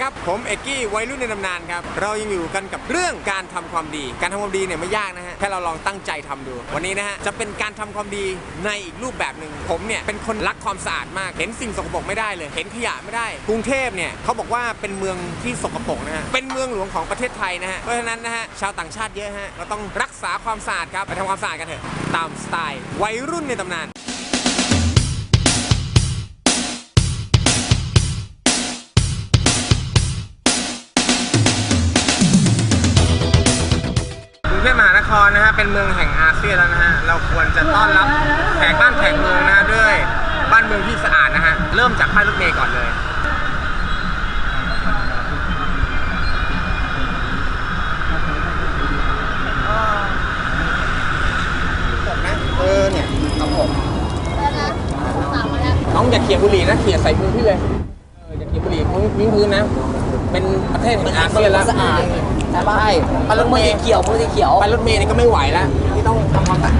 ครับ ผมเอกกี้วัยรุ่นในตำนานครับ เรายังอยู่กันกับเรื่องการทำความดี การทำความดีเนี่ยไม่ยากนะฮะ แค่เราลองตั้งใจทำดู วันนี้นะฮะ จะเป็นการทำความดีในอีกรูปแบบหนึ่ง ผมเนี่ยเป็นคนรักความสะอาดมาก เห็นสิ่งสกปรกไม่ได้เลย เห็นขยะไม่ได้ กรุงเทพเนี่ยเขาบอกว่าเป็นเมืองที่สกปรกนะฮะ เป็นเมืองหลวงของประเทศไทยนะฮะ เพราะฉะนั้นนะฮะชาวต่างชาติเยอะฮะ เราต้องรักษาความสะอาดครับ ไปทำความสะอาดกันเถอะ ตามสไตล์วัยรุ่นในตำนาน รุงเทพมหานครนะฮะเป็นเมืองแห่งอาเซียนแล้วนะฮะเราควรจะต้อนรับแขกบ้านแขกเมืองนะฮะด้วยบ้านเมืองที่สะอาดนะฮะเริ่มจากป้ายรถเมล์ก่อนเลยผมนะเออเนี่ยครับผมแล้วนะสามมาแล้วน้องอย่าเขี่ยบุหรี่นะเขี่ยใส่มือพี่เลยเอออย่าเขี่ยบุหรี่พื้นพื้นพื้นนะ เป็นประเทศแห่งอาเซียนแล้วสะอาด ใช่ปะใช่ป้ายรถเมมือล์เขียวมือสีเขียวป้ายรถเมล์นี่ก็ไม่ไหวแล้วที่ต้องทำความสะอาด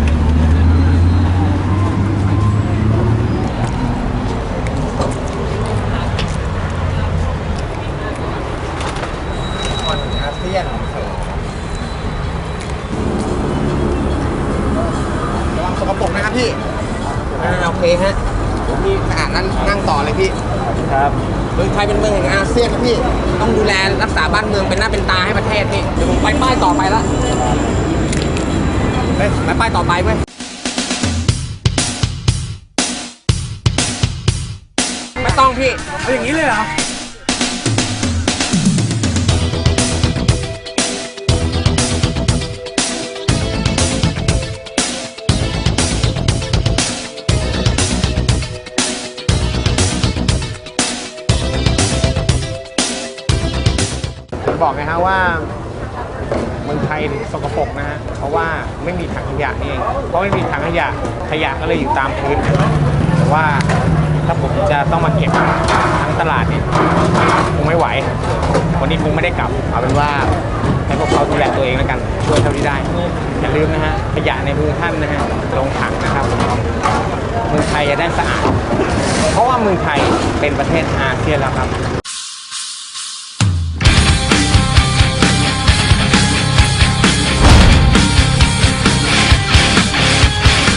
คอาเซียนระวังสกปรกนะครับพี่โอเคฮะพี่สะอาดนั่นนั่งต่อเลยพี่ครับ มืองไทยเป็นเมืองแห่งอาเซียนนะพี่ ต้องดูแลรักษาบ้านเมืองเป็นหน้าเป็นตาให้ประเทศพี่ เดี๋ยวผมไปป้ายต่อไปละเฮ้ยไปป้ายต่อไปเว้ยไม่ต้องพี่ เอาอย่างนี้เลยเหรอ บอกไงฮะว่าเมืองไทยสกปรกนะฮะเพราะว่าไม่มีถังขยะนี่เองเพราะไม่มีถังขยะขยะก็เลยอยู่ตามพื้นแต่ว่าถ้าผมจะต้องมาเก็บทั้งตลาดนี่คงไม่ไหว วันนี้คงไม่ได้กลับเอาเป็นว่าให้พวกเขาดูแลตัวเองแล้วกันช่วยเท่าที่ได้อย่าลืมนะฮะขยะในมือท่านนะฮะลงถังนะครับเมืองไทยจะได้สะอาด เพราะว่าเมืองไทยเป็นประเทศอาเซียนแล้วครับ